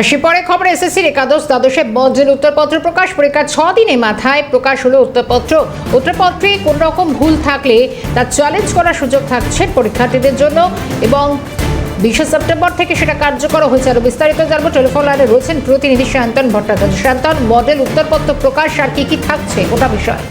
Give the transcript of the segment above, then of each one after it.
আসি পরে খবর এসএসসির একাদশ দ্বাদশে মডেল উত্তরপত্র প্রকাশ। পরীক্ষার ছ দিনে মাথায় প্রকাশ হলো উত্তরপত্র। উত্তরপত্রে কোন রকম ভুল থাকলে তা চ্যালেঞ্জ করার সুযোগ থাকছে পরীক্ষার্থীদের জন্য এবং বিশে সেপ্টেম্বর থেকে সেটা কার্যকর হয়েছে। আরও বিস্তারিত জানব। টেলিফোন লাইনে রয়েছেন প্রতিনিধি শান্তন ভট্টাচার্য। শান্তন মডেল উত্তরপত্র প্রকাশ আর কি কি থাকছে? গোটা বিষয়।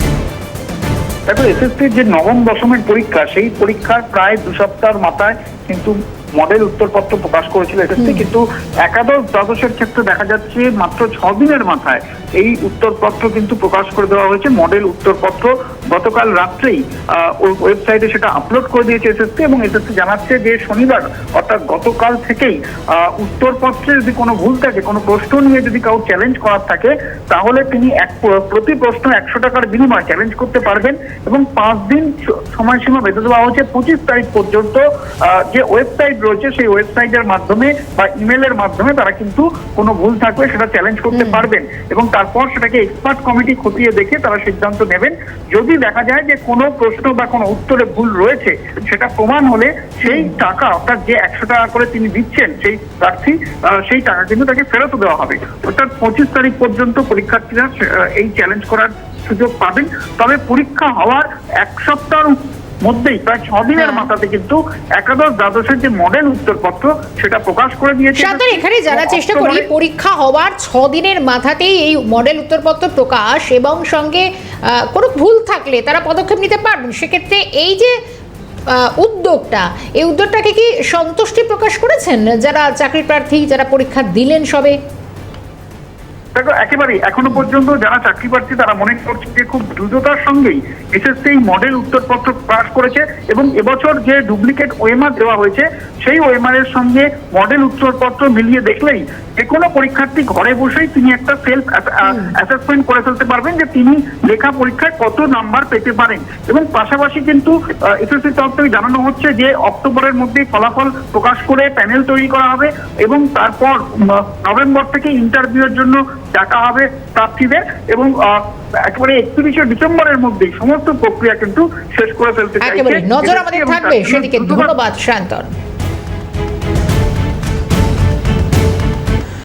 দেখো, এসএসসির যে নবম দশমের পরীক্ষা, সেই পরীক্ষার প্রায় দু সপ্তাহের মাথায় কিন্তু মডেল উত্তরপত্র প্রকাশ করেছিল এক্ষেত্রে কিন্তু একাদশ দ্বাদশের ক্ষেত্রে দেখা যাচ্ছে মাত্র ছ দিনের মাথায় এই উত্তরপত্র কিন্তু প্রকাশ করে দেওয়া হয়েছে। মডেল উত্তরপত্র গতকাল রাত্রেই ওয়েবসাইটে সেটা আপলোড করে দিয়েছে এসএসসি এবং এসএসসি জানাচ্ছে যে শনিবার অর্থাৎ গতকাল থেকেই আহ, উত্তরপত্রে যদি কোনো ভুল থাকে কোনো প্রশ্ন নিয়ে যদি কাউ চ্যালেঞ্জ করার থাকে তাহলে তিনি এক প্রতি প্রশ্ন একশো টাকার বিনিময়ে চ্যালেঞ্জ করতে পারবেন এবং পাঁচ দিন সময়সীমা বেঁধে দেওয়া হয়েছে। পঁচিশ তারিখ পর্যন্ত আহ, যে ওয়েবসাইট রয়েছে সেই ওয়েবসাইটের মাধ্যমে বা ইমেলের মাধ্যমে তারা কিন্তু কোনো ভুল থাকলে সেটা চ্যালেঞ্জ করতে পারবেন এবং তারপর সেটাকে এক্সপার্ট কমিটি খতিয়ে দেখে তারা সিদ্ধান্ত নেবেন। যদি দেখা যায় যে কোনো প্রশ্ন বা কোনো উত্তরে ভুল রয়েছে সেটা প্রমাণ হলে সেই টাকা অর্থাৎ যে একশো টাকা করে তিনি দিচ্ছেন সেই প্রার্থী আহ, সেই টাকা কিন্তু তাকে ফেরত দেওয়া হবে। অর্থাৎ পঁচিশ তারিখ পর্যন্ত পরীক্ষার্থীরা এই চ্যালেঞ্জ করার সুযোগ পাবেন। তবে পরীক্ষা হওয়ার এক সপ্তাহের মধ্যেই প্রায় ছ দিনের হ্যাঁ। মাথাতে কিন্তু একাদশ দ্বাদশের যে মডেল উত্তরপত্র সেটা প্রকাশ করে দিয়েছে। এখানে জানার চেষ্টা করি পরীক্ষা হওয়ার ছ দিনের মাথাতেই এই মডেল উত্তরপত্র প্রকাশ এবং সঙ্গে কোনো ভুল থাকলে তারা পদক্ষেপ নিতে পারবেন। সেক্ষেত্রে এই যে উদ্যোগটা এই উদ্যোগটাকে কি সন্তুষ্টি প্রকাশ করেছেন? যারা চাকরি প্রার্থী যারা পরীক্ষা দিলেন সবে? দেখো, একেবারেই এখনও পর্যন্ত যারা চাকরি পাচ্ছে তারা মনে করছে যে খুব দ্রুততার সঙ্গেই এসএসসি মডেল উত্তরপত্র পাশ করেছে এবং এবছর যে ডুপ্লিকেট ওয়েমার দেওয়া হয়েছে, সেই ওয়েমারের সঙ্গে মডেল উত্তরপত্র মিলিয়ে দেখলেই যে কোনো পরীক্ষার্থী ঘরে বসেই তিনি একটা সেলফ অ্যাসেসমেন্ট করে ফেলতে পারবেন যে তিনি লেখা পরীক্ষায় কত নাম্বার পেতে পারেন। এবং পাশাপাশি কিন্তু এসএসসি তরফ থেকে জানানো হচ্ছে যে অক্টোবরের মধ্যে ফলাফল প্রকাশ করে প্যানেল তৈরি করা হবে এবং তারপর নভেম্বর থেকে ইন্টারভিউয়ের জন্য ডাকা হবে প্রার্থীদের এবং আহ, একেবারে একত্রিশে ডিসেম্বরের মধ্যেই সমস্ত প্রক্রিয়া কিন্তু শেষ করে ফেলতে চাইছে নজর আমাদের থাকবে। সেদিকে ধন্যবাদ শান্তন।